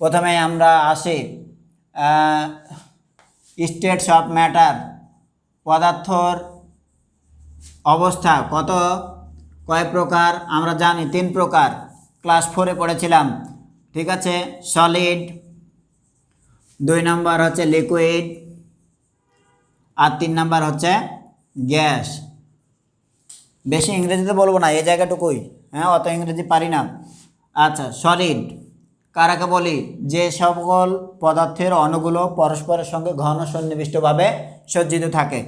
প্রথমে আমরা আসি স্টেটস অফ ম্যাটার পদার্থর অবস্থা কত? কয় প্রকার? আমরা জানি তিন প্রকার। ক্লাস ফোরে পড়েছিলাম। ঠিক আছে? সলিড দুই নম্বর হচ্ছে লিকুইড আর তিন নাম্বার হচ্ছে গ্যাস বেশি ইংরেজিতে বলব না, এই জায়গাটুকুই। হ্যাঁ অত ইংরেজি পারি না। আচ্ছা সলিড কারাকে বলি? যে সকল পদার্থের অণুগুলো পরস্পরের সঙ্গে ঘন সন্নিবিষ্টভাবে সজ্জিত থাকে।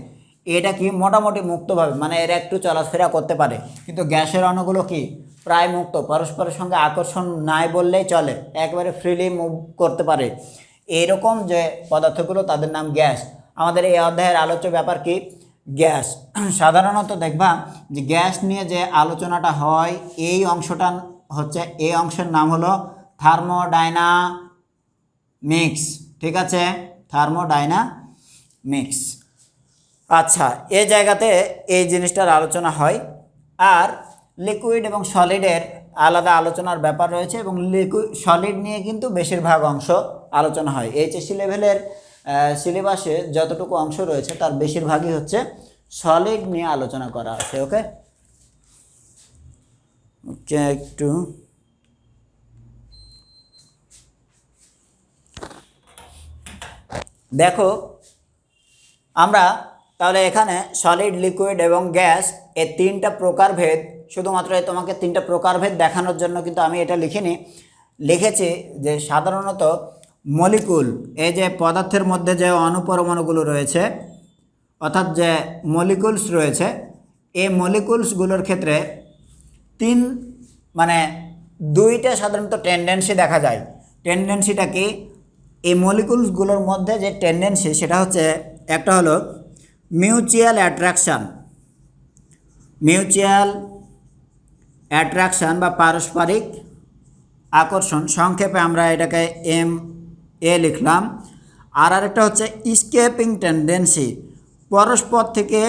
এটা কি মোটামুটি মুক্তভাবে? মানে এরা একটু চলাফেরা করতে পারে। কিন্তু গ্যাসের অণুগুলো কি? প্রায় মুক্ত। পরস্পরের সঙ্গে আকর্ষণ নাই বললেই চলে। একবারে ফ্রিলি মুভ করতে পারে। এরকম যে পদার্থগুলো, তাদের নাম গ্যাস। আমাদের এই অধ্যায়ের আলোচ্য ব্যাপার কি? গ্যাস। সাধারণত দেখবা যে গ্যাস নিয়ে যে আলোচনাটা হয়, এই অংশটা হচ্ছে, এই অংশের নাম হলো থার্মোডাইনামিক্স, ঠিক আছে? থার্মোডাইনামিক্স। আচ্ছা এই জায়গাতে এই জিনিসটার আলোচনা হয়। আর লিকুইড এবং সলিডের আলাদা আলোচনার ব্যাপার রয়েছে এবং লিকুইড সলিড নিয়ে কিন্তু বেশিরভাগ অংশ আলোচনা হয়। এইচএসসি লেভেলের সিলেবাসে যতটুকু অংশ রয়েছে তার বেশিরভাগই হচ্ছে সলিড নিয়ে আলোচনা করা আছে ওকে একটু দেখো, আমরা তাহলে এখানে সলিড লিকুইড এবং গ্যাস এই তিনটা প্রকারভেদ শুধুমাত্র তোমাকে তিনটা প্রকারভেদ দেখানোর জন্য কিন্তু আমি এটা লিখিনি। লিখেছি যে সাধারণত মলিকুল এই যে পদার্থের মধ্যে যে অনুপরমাণুগুলো রয়েছে, অর্থাৎ যে মলিকুলস রয়েছে এই মলিকুলসগুলোর ক্ষেত্রে তিন মানে দুইটা সাধারণত টেন্ডেন্সি দেখা যায়। টেন্ডেন্সিটা কি? এই মলিকুলসগুলোর মধ্যে যে টেন্ডেন্সি সেটা হচ্ছে একটা হলো মিউচুয়াল অ্যাট্রাকশান মিউচুয়াল অ্যাট্রাকশান বা পারস্পরিক আকর্ষণ, সংক্ষেপে আমরা এটাকে এম এ লিখলাম। আর আরেকটা হচ্ছে স্কেপিং টেন্ডেন্সি পরস্পর থেকে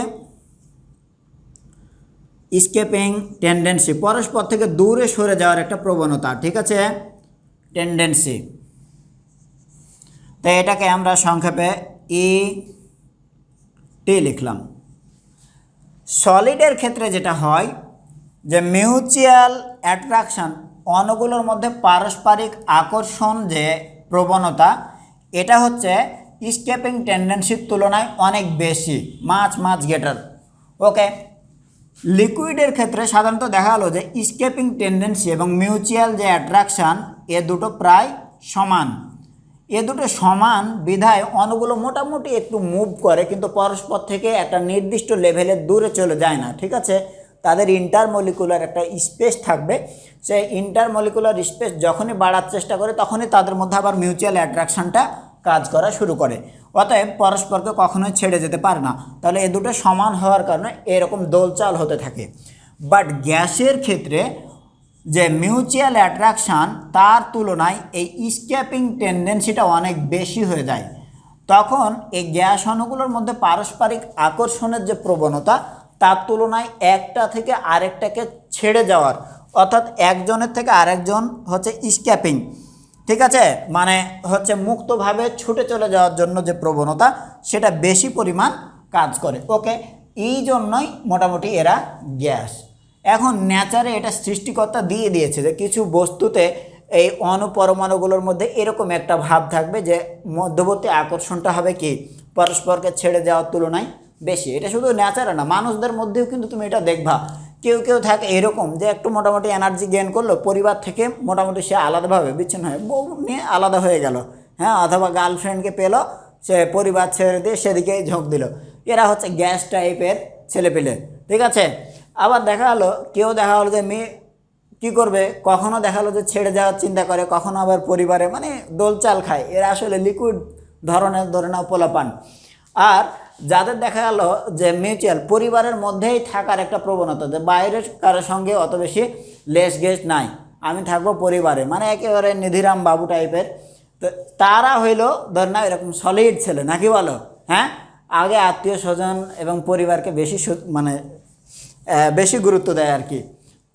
স্কেপিং টেন্ডেন্সি পরস্পর থেকে দূরে সরে যাওয়ার একটা প্রবণতা, ঠিক আছে? টেন্ডেন্সি তো এটাকে আমরা সংক্ষেপে ই টি লিখলাম। সলিডের ক্ষেত্রে যেটা হয়, যে মিউচুয়াল অ্যাট্রাকশন অণুগুলোর মধ্যে পারস্পরিক আকর্ষণ যে প্রবণতা, এটা হচ্ছে স্কেপিং টেন্ডেন্সির তুলনায় অনেক বেশি মাছ মাছ গেটার ওকে লিকুইডের ক্ষেত্রে সাধারণত দেখা গেলো যে স্কেপিং টেন্ডেন্সি এবং মিউচুয়াল যে অ্যাট্রাকশান এ দুটো প্রায় সমান। এ দুটো সমান বিধায় অণুগুলো মোটামুটি একটু মুভ করে, কিন্তু পরস্পর থেকে একটা নির্দিষ্ট লেভেলের দূরে চলে যায় না, ঠিক আছে? তাদের ইন্টারমলিকুলার একটা স্পেস থাকবে। সেই ইন্টারমলিকুলার স্পেস যখনই বাড়ার চেষ্টা করে, তখনই তাদের মধ্যে আবার মিউচুয়াল অ্যাট্রাকশনটা কাজ করা শুরু করে। অতএব পরস্পরকে কখনোই ছেড়ে যেতে পারে না। তাহলে এ দুটো সমান হওয়ার কারণে এরকম দোলচাল হতে থাকে। বাট গ্যাসের ক্ষেত্রে যে মিউচুয়াল অ্যাট্রাকশান তার তুলনায় এই স্ক্যাপিং টেন্ডেন্সিটা অনেক বেশি হয়ে যায়। তখন এই গ্যাস অণুগুলোর মধ্যে পারস্পরিক আকর্ষণের যে প্রবণতা, তার তুলনায় একটা থেকে আরেকটাকে ছেড়ে যাওয়ার, অর্থাৎ একজনের থেকে আরেকজন হচ্ছে স্ক্যাপিং ঠিক আছে? মানে হচ্ছে মুক্তভাবে ছুটে চলে যাওয়ার জন্য যে প্রবণতা, সেটা বেশি পরিমাণ কাজ করে। ওকে? এই জন্যই মোটামুটি এরা গ্যাস। এখন ন্যাচারে এটা সৃষ্টিকর্তা দিয়ে দিয়েছে যে কিছু বস্তুতে এই অনুপরমাণুগুলোর মধ্যে এরকম একটা ভাব থাকবে যে মধ্যবর্তী আকর্ষণটা হবে কি? পরস্পরকে ছেড়ে যাওয়ার তুলনায় বেশি। এটা শুধু ন্যাচারে না, মানুষদের মধ্যেও কিন্তু তুমি এটা দেখবা। কেউ কেউ থাকে এরকম যে একটু মোটামুটি এনার্জি গেইন করল, পরিবার থেকে মোটামুটি সে আলাদাভাবে বিচ্ছিন্ন হয়ে বউ নিয়ে আলাদা হয়ে গেল হ্যাঁ? অথবা গার্লফ্রেন্ডকে পেল, সে পরিবার ছেড়ে দিয়ে সেদিকেই ঝোঁক দিল। এরা হচ্ছে গ্যাস টাইপের ছেলেপেলে, ঠিক আছে? আবার দেখা হলো, কেউ দেখা হলো যে মেয়ে কী করবে, কখনো দেখা হলো যে ছেড়ে যাওয়ার চিন্তা করে, কখনো আবার পরিবারে মানে দোলচাল খায়। এরা আসলে লিকুইড ধরনের, ধরে নাও পোলাপান। আর যাদের দেখা গেল যে মিউচুয়াল পরিবারের মধ্যেই থাকার একটা প্রবণতা, যে বাইরের কারোর সঙ্গে অত বেশি লেস গেস্ট নাই। আমি থাকব পরিবারে মানে একেবারে নিধিরাম বাবু টাইপের তো তারা হইল, ধর না এরকম সলিড ছেলে, নাকি বলো? হ্যাঁ? আগে আত্মীয় স্বজন এবং পরিবারকে বেশি মানে বেশি গুরুত্ব দেয় আর কি।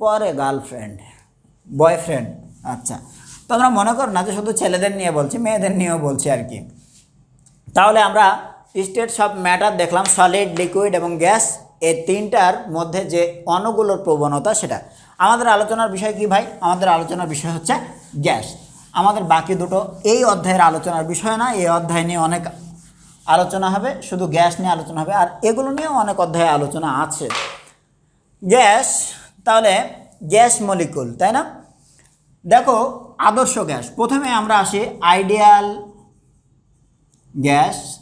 পরে গার্লফ্রেন্ড বয়ফ্রেন্ড আচ্ছা। তোমরা মনে করো না যে শুধু ছেলেদের নিয়ে বলছি, মেয়েদের নিয়েও বলছি আর কি। তাহলে আমরা স্টেটস অফ ম্যাটার দেখলাম সলিড লিকুইড এবং গ্যাস এই তিনটার মধ্যে যে অণুগুলোর প্রবণতা সেটা। আমাদের আলোচনার বিষয় কি ভাই? আমাদের আলোচনার বিষয় হচ্ছে গ্যাস আমাদের বাকি দুটো, এই অধ্যায়ের আলোচনার বিষয় না, এই অধ্যায় নিয়ে অনেক আলোচনা হবে, শুধু গ্যাস নিয়ে আলোচনা হবে, আর এগুলো নিয়েও অনেক অধ্যায়ে আলোচনা আছে। গ্যাস, তাহলে গ্যাস মলিকুল, তাই না? দেখো, আদর্শ গ্যাস। প্রথমে আমরা আসি আইডিয়াল গ্যাস।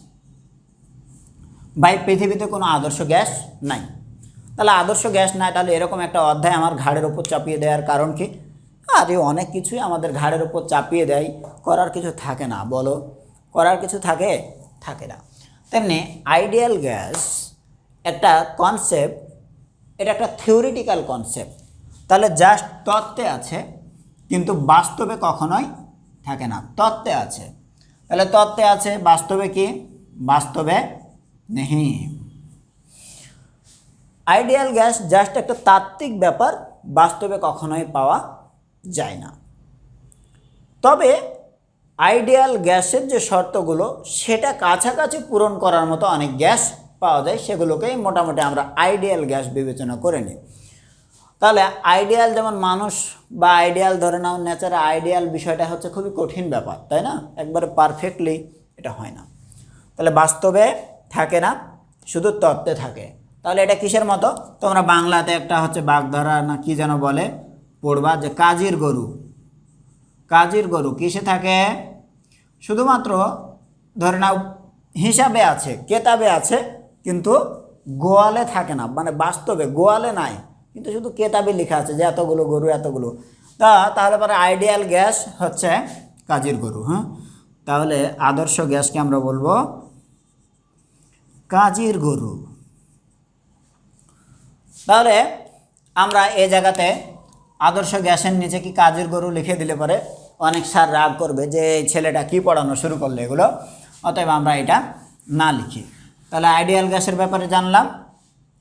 ভাই, পৃথিবীতে কোনো আদর্শ গ্যাস নাই। তাহলে আদর্শ গ্যাস নাই, তাহলে এরকম একটা অধ্যায় আমার ঘাড়ের ওপর চাপিয়ে দেওয়ার কারণ কি? আরে, অনেক কিছুই আমাদের ঘাড়ের ওপর চাপিয়ে দেয়। করার কিছু থাকে না, বলো। করার কিছু থাকে? থাকে না। তেমনি আইডিয়াল গ্যাস একটা কনসেপ্ট এটা একটা থিওরিটিক্যাল কনসেপ্ট তাহলে জাস্ট তত্ত্বে আছে, কিন্তু বাস্তবে কখনোই থাকে না। তত্ত্বে আছে। তাহলে তত্ত্বে আছে, বাস্তবে কি? বাস্তবে নেই। আইডিয়াল গ্যাস জাস্ট একটা তাত্ত্বিক ব্যাপার, বাস্তবে কখনোই পাওয়া যায় না। তবে আইডিয়াল গ্যাসের যে শর্তগুলো, সেটা কাছাকাছি পূরণ করার মতো অনেক গ্যাস পাওয়া যায়, সেগুলোকেই মোটামুটি আমরা আইডিয়াল গ্যাস বিবেচনা করে নিই। তাহলে আইডিয়াল যেমন মানুষ বা আইডিয়াল ধরে নাও নেচারে আইডিয়াল বিষয়টা হচ্ছে খুবই কঠিন ব্যাপার, তাই না? একবারে পারফেক্টলি এটা হয় না। তাহলে বাস্তবে থাকে না, শুধু তত্ত্বে থাকে। তাহলে এটা কিসের মতো? তোমরা বাংলাতে একটা হচ্ছে বাগধারা না কি যেন বলে, পড়বা যে কাজীর গরু। কাজীর গরু কিসে থাকে? শুধুমাত্র ধরে নাও হিসাবে আছে, কেতাবে আছে কিন্তু গোয়ালে থাকে না মানে বাস্তবে গোয়ালে নাই। কিন্তু শুধু কেতাবে লেখা আছে যে এতগুলো গরু, এতগুলো। তা তাহলে পরে আইডিয়াল গ্যাস হচ্ছে কাজের গরু হ্যাঁ? তাহলে আদর্শ গ্যাসকে আমরা বলব কাজের গরু। তাহলে আমরা এ জায়গাতে আদর্শ গ্যাসের নিচে কি কাজের গরু লিখে দিলে পরে অনেক স্যার রাগ করবে যে ছেলেটা কি পড়ানো শুরু করল এগুলো? অতএব আমরা এটা না লিখি। তাহলে আইডিয়াল গ্যাসের ব্যাপারে জানলাম,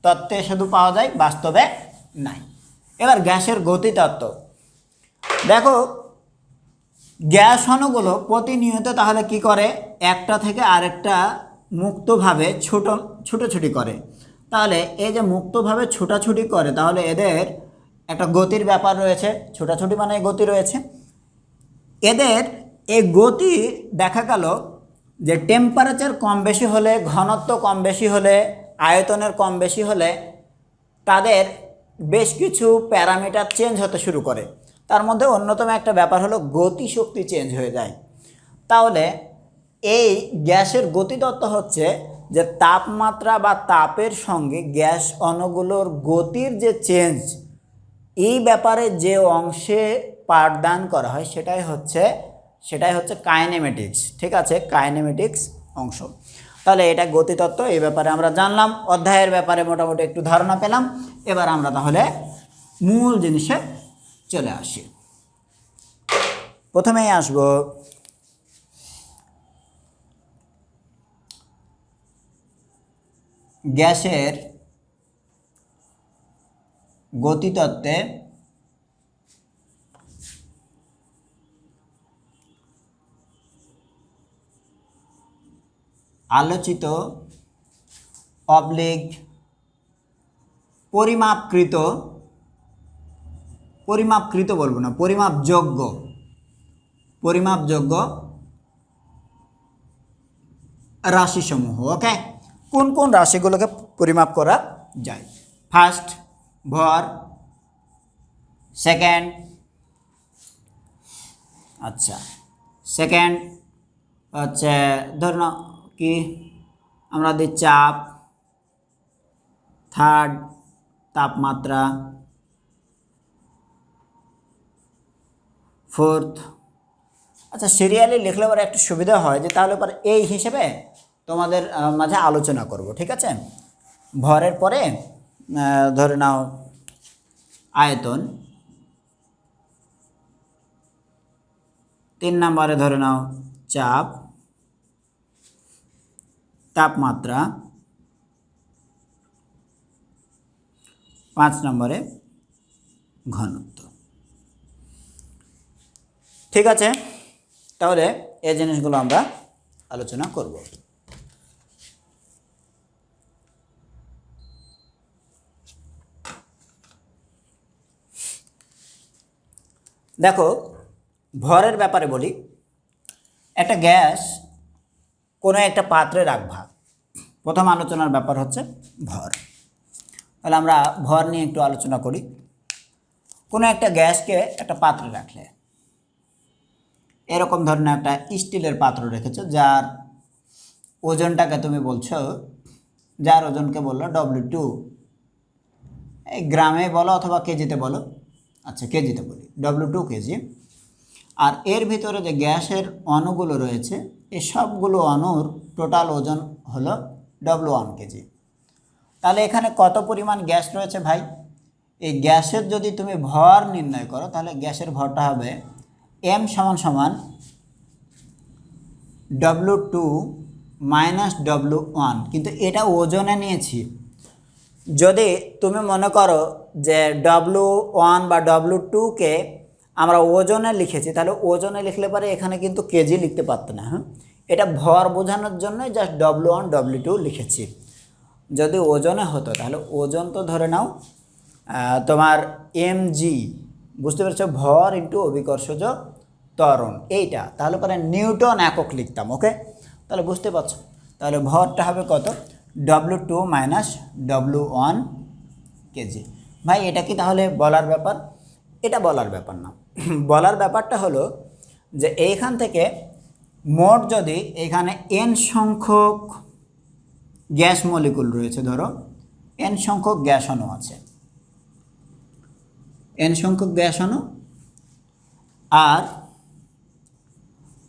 তত্ত্বে শুধু পাওয়া যায়, বাস্তবে নাই। এবার গ্যাসের গতিতত্ত্ব দেখো, গ্যাস অণুগুলো প্রতিনিয়ত তাহলে কি করে? একটা থেকে আরেকটা মুক্তভাবে ছোট, ছুটোছুটি করে। তাহলে এই যে মুক্তভাবে ছোটাছুটি করে, তাহলে এদের একটা গতির ব্যাপার রয়েছে। ছোটাছুটি মানে গতি রয়েছে। এদের এই গতি দেখা গেল যে টেম্পারেচার কম বেশি হলে, ঘনত্ব কম বেশি হলে, আয়তনের কম বেশি হলে, তাদের বেশ কিছু প্যারামিটার চেঞ্জ হতে শুরু করে। তার মধ্যে অন্যতম একটা ব্যাপার হলো গতিশক্তি চেঞ্জ হয়ে যায়। তাহলে এই গ্যাসের গতিতত্ত্ব হচ্ছে যে তাপমাত্রা বা তাপের সঙ্গে গ্যাস অণুগুলোর গতির যে চেঞ্জ এই ব্যাপারে যে অংশে পাঠদান করা হয়, সেটাই হচ্ছে সেটাই হচ্ছে কাইনেমেটিক্স, ঠিক আছে? কাইনেমেটিক্স অংশ। তাহলে এটা গতিতত্ত্ব, এই ব্যাপারে আমরা জানলাম, অধ্যায়ের ব্যাপারে মোটামুটি একটু ধারণা পেলাম। এবার আমরা তাহলে মূল জিনিসে চলে আসি। প্রথমেই আসব গ্যাসের গতিতত্ত্বে আলোচিত অবলিক পরিমাপকৃত পরিমাপকৃত বলব না, পরিমাপযোগ্য পরিমাপযোগ্য রাশিসমূহ ওকে কোন কোন রাশিগুলোকে পরিমাপ করা যায়? ফার্স্ট ভর সেকেন্ড আচ্ছা সেকেন্ড হচ্ছে ধরুন কি? আমরা দিই চাপ থার্ড তাপমাত্রা ফোর্থ আচ্ছা সিরিয়ালি লিখলে পরে একটু সুবিধা হয় যে তাহলে পরে এই হিসেবে তোমাদের মাঝে আলোচনা করব, ঠিক আছে? ভরের পরে ধরে নাও আয়তন। তিন নম্বরে ধরে নাও চাপ। তাপমাত্রা পাঁচ নম্বরে ঘনত্ব। ঠিক আছে? তাহলে এই জিনিসগুলো আমরা আলোচনা করব। দেখো, ভরের ব্যাপারে বলি, একটা গ্যাস কোনো একটা পাত্রে রাখবা। প্রথম আলোচনার ব্যাপার হচ্ছে ভর। তাহলে আমরা ভর নিয়ে একটু আলোচনা করি। কোনো একটা গ্যাসকে একটা পাত্রে রাখলে, এরকম ধরনের একটা স্টিলের পাত্র রেখেছো যার ওজনটাকে তুমি বলছো, যার ওজনকে বলল ডব্লিউ টু এই গ্রামে বলো অথবা কেজিতে বলো আচ্ছা কেজিতে বলি ডব্লিউ টু কেজি। আর এর ভিতরে যে গ্যাসের অণুগুলো রয়েছে এই সবগুলো অণুর টোটাল ওজন হলো ডব্লু ওয়ান কেজি তাহলে এখানে কত পরিমাণ গ্যাস রয়েছে ভাই? এই গ্যাসের যদি তুমি ভর নির্ণয় করো, তাহলে গ্যাসের ভরটা হবে এম সমান সমান W two minus W one কিন্তু এটা ওজনে নিয়েছি। যদি তুমি মনে করো যে ডব্লু ওয়ান বা ডব্লু টুকে আমরা ওজনে লিখেছি, তাহলে ওজনে লিখলে পরে এখানে কিন্তু কেজি লিখতে পারতো না হ্যাঁ? এটা ভর বোঝানোর জন্যই just W one W two লিখেছি। যদি ওজনে হতো, তাহলে ওজন তো ধরে নাও তোমার এম জি বুঝতে পেরেছ? ভর ইন্টু অভিকর্ষজ ত্বরণ, এইটা। তাহলে পরে নিউটন একক লিখতাম ওকে তাহলে বুঝতে পারছ? তাহলে ভরটা হবে কত? W two minus W one kg ভাই, এটা কি তাহলে বলার ব্যাপার? এটা বলার ব্যাপার না। বলার ব্যাপারটা হলো যে এইখান থেকে মোট যদি এখানে এন সংখ্যক গ্যাস মলিকুল রয়েছে, ধরো এন সংখ্যক গ্যাস অণু আছে। এন সংখ্যক গ্যাস অণু আর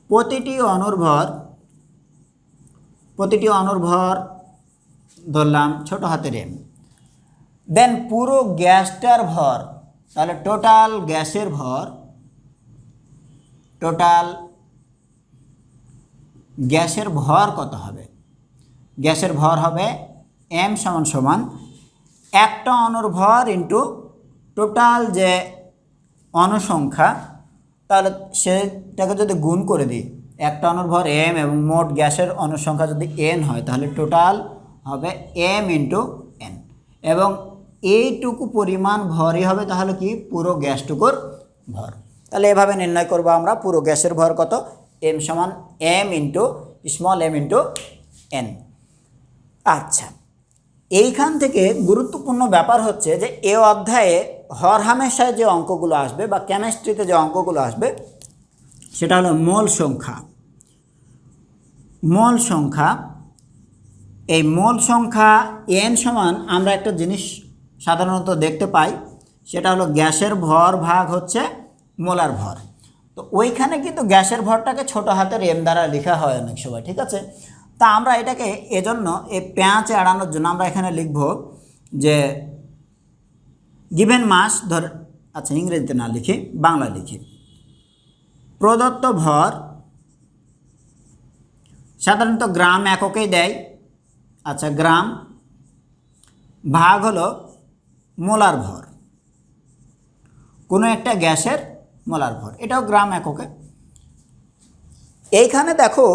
প্রতিটি অণুর ভর, প্রতিটি অণুর ভর ধরলাম ছোট হাতের এম দেন পুরো গ্যাসটার ভর, তাহলে টোটাল গ্যাসের ভর টোটাল গ্যাসের ভর কত হবে? গ্যাসের ভর হবে এম সমান সমান একটা অণুর ভর ইন্টু টোটাল যে অনুসংখ্যা, তাহলে সেটাকে যদি গুণ করে দিই একটা অণুর ভর এম এবং মোট গ্যাসের অনুসংখ্যা যদি এন হয়, তাহলে টোটাল হবে এম ইন্টু এন এবং এইটুকু পরিমাণ ভরই হবে তাহলে কি? পুরো গ্যাসটুকুর ভর। তাহলে এভাবে নির্ণয় করব আমরা, পুরো গ্যাসের ভর কত? এম সমান M into small M into N আচ্ছা এইখান থেকে গুরুত্বপূর্ণ ব্যাপার হচ্ছে যে এ অধ্যায়ে হরহামেশায় যে অঙ্কগুলো আসবে বা কেমিস্ট্রিতে যে অঙ্কগুলো আসবে, সেটা হলো মোল সংখ্যা। মোল সংখ্যা, এই মোল সংখ্যা এন সমান আমরা একটা জিনিস সাধারণত দেখতে পাই, সেটা হলো গ্যাসের ভর ভাগ হচ্ছে মোলার ভর। তো ওইখানে কিন্তু গ্যাসের ভরটাকে ছোট হাতের এম দ্বারা লেখা হয় অনেক সময়, ঠিক আছে? তা আমরা এটাকে এজন্য এই প্যাঁচ এড়ানোর জন্য আমরা এখানে লিখব যে গিভেন মাস ধর আচ্ছা ইংরেজিতে না লিখি বাংলা লিখি। প্রদত্ত ভর সাধারণত গ্রাম এককেই দেয় আচ্ছা গ্রাম ভাগ হলো মোলার ভর। কোনো একটা গ্যাসের মোলার ভর এটাও গ্রাম এককে। এইখানে দেখো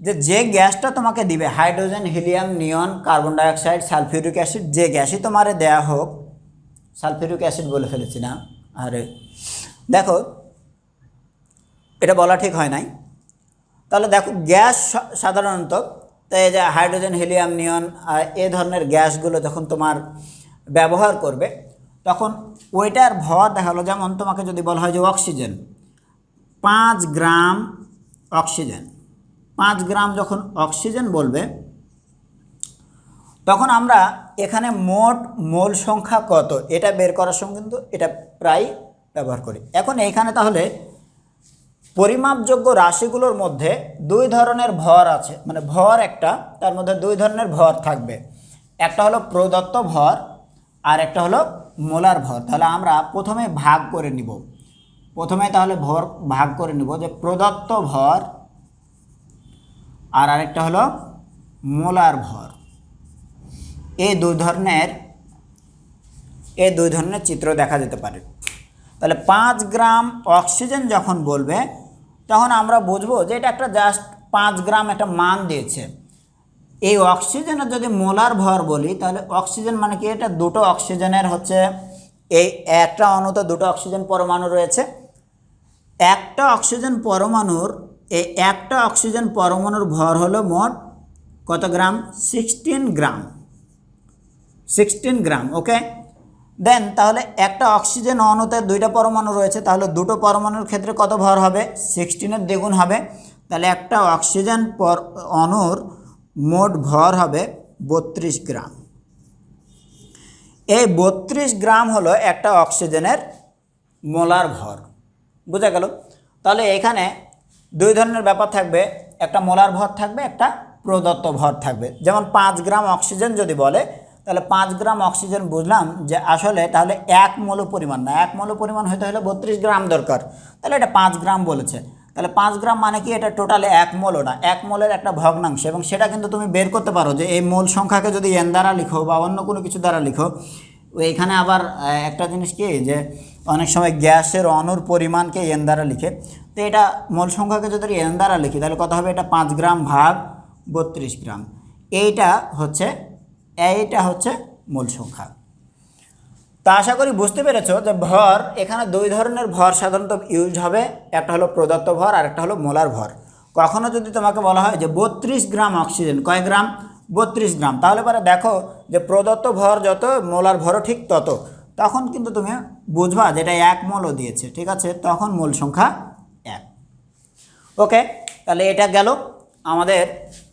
যে যে গ্যাসটা তোমাকে দিবে, hydrogen, helium, neon, carbon dioxide, sulphuric acid, যে গ্যাসই তোমারে দেয়া হোক, সালফিউরিক অ্যাসিড বলে ফেলেছি না? আরে, দেখো, এটা বলা ঠিক হয় নাই। তাহলে দেখো, গ্যাস সাধারণত, তো এই যে হাইড্রোজেন, হিলিয়াম, নিয়ন আর এ ধরনের গ্যাসগুলো যখন তোমার ব্যবহার করবে তখন ওইটার ভর দেখাল, যেমন তোমাকে যদি বলা হয় যে অক্সিজেন, পাঁচ গ্রাম অক্সিজেন। পাঁচ গ্রাম যখন অক্সিজেন বলবে, তখন আমরা এখানে মোট মোল সংখ্যা কত, এটা বের করার সময় কিন্তু এটা প্রায় ব্যবহার করি। এখন এইখানে তাহলে পরিমাপযোগ্য রাশিগুলোর মধ্যে দুই ধরনের ভর আছে মানে ভর একটা, তার মধ্যে দুই ধরনের ভর থাকবে। একটা হলো প্রদত্ত ভর আর একটা হলো মোলার ভর। তাহলে আমরা প্রথমে ভাগ করে নিব। প্রথমে তাহলে ভর ভাগ করে নিব যে প্রদত্ত ভর আর আরেকটা হলো মোলার ভর। এই দুই ধরনের এই দুই ধরনের চিত্র দেখা যেতে পারে। তাহলে পাঁচ গ্রাম অক্সিজেন যখন বলবে, তখন আমরা বুঝব যে এটা একটা জাস্ট পাঁচ গ্রাম একটা মান দিয়েছে। এই অক্সিজেনের যদি মোলার ভর বলি, তাহলে অক্সিজেন মানে কি? এটা দুটো অক্সিজেনের হচ্ছে, এই একটা অণুতে দুটো অক্সিজেন পরমাণু রয়েছে। একটা অক্সিজেন পরমাণুর, এই একটা অক্সিজেন পরমাণুর ভর হলো মোট কত গ্রাম? সিক্সটিন গ্রাম। সিক্সটিন গ্রাম, ওকে? দেন তাহলে একটা অক্সিজেন অণুতে দুইটা পরমাণু রয়েছে, তাহলে দুটো পরমাণুর ক্ষেত্রে কত ভর হবে? সিক্সটিনের দ্বিগুণ হবে। তাহলে একটা অক্সিজেন পর, অণুর মোট ভর হবে বত্রিশ গ্রাম। এই বত্রিশ গ্রাম হলো একটা অক্সিজেনের মোলার ভর। বোঝা গেল? তাহলে এখানে দুই ধরনের ব্যাপার থাকবে। একটা মোলার ভর থাকবে, একটা প্রদত্ত ভর থাকবে। যেমন পাঁচ গ্রাম অক্সিজেন যদি বলে, তাহলে পাঁচ গ্রাম অক্সিজেন বুঝলাম যে আসলে তাহলে এক মোল পরিমাণ না, এক মোল পরিমাণ হতে হলে বত্রিশ গ্রাম দরকার। তাহলে এটা পাঁচ গ্রাম বলেছে। তাহলে পাঁচ গ্রাম মানে কি এটা টোটালে এক মোলও না? এক মোলের একটা ভগ্নাংশ। এবং সেটা কিন্তু তুমি বের করতে পারো যে এই মোল সংখ্যাকে যদি এন দ্বারা লিখো বা অন্য কোনো কিছু দ্বারা লিখো এখানে আবার একটা জিনিস কি যে অনেক সময় গ্যাসের অণুর পরিমাণকে এন দ্বারা লিখে, তো এটা মোল সংখ্যাকে যদি এন দ্বারা লিখি, তাহলে কত হবে? এটা পাঁচ গ্রাম ভাগ বত্রিশ গ্রাম। এইটা হচ্ছে এইটা হচ্ছে মূল সংখ্যা। তা আশা করি বুঝতে পেরেছ যে ভর এখানে দুই ধরনের ভর সাধারণত ইউজ হবে। একটা হলো প্রদত্ত ভর আর একটা হলো মোলার ভর। কখনো যদি তোমাকে বলা হয় যে বত্রিশ গ্রাম অক্সিজেন কয় গ্রাম? বত্রিশ গ্রাম। তাহলে পরে দেখো যে প্রদত্ত ভর যত, মোলার ভরও ঠিক তত। তখন কিন্তু তুমি বুঝবা যেটা এক মোলও দিয়েছে, ঠিক আছে? তখন মূল সংখ্যা এক। ওকে তাহলে এটা গেল আমাদের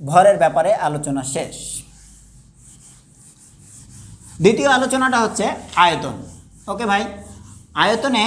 ভরের ব্যাপারে আলোচনা শেষ। দ্বিতীয় আলোচনাটা হচ্ছে আয়তন। ওকে ভাই? আয়তনে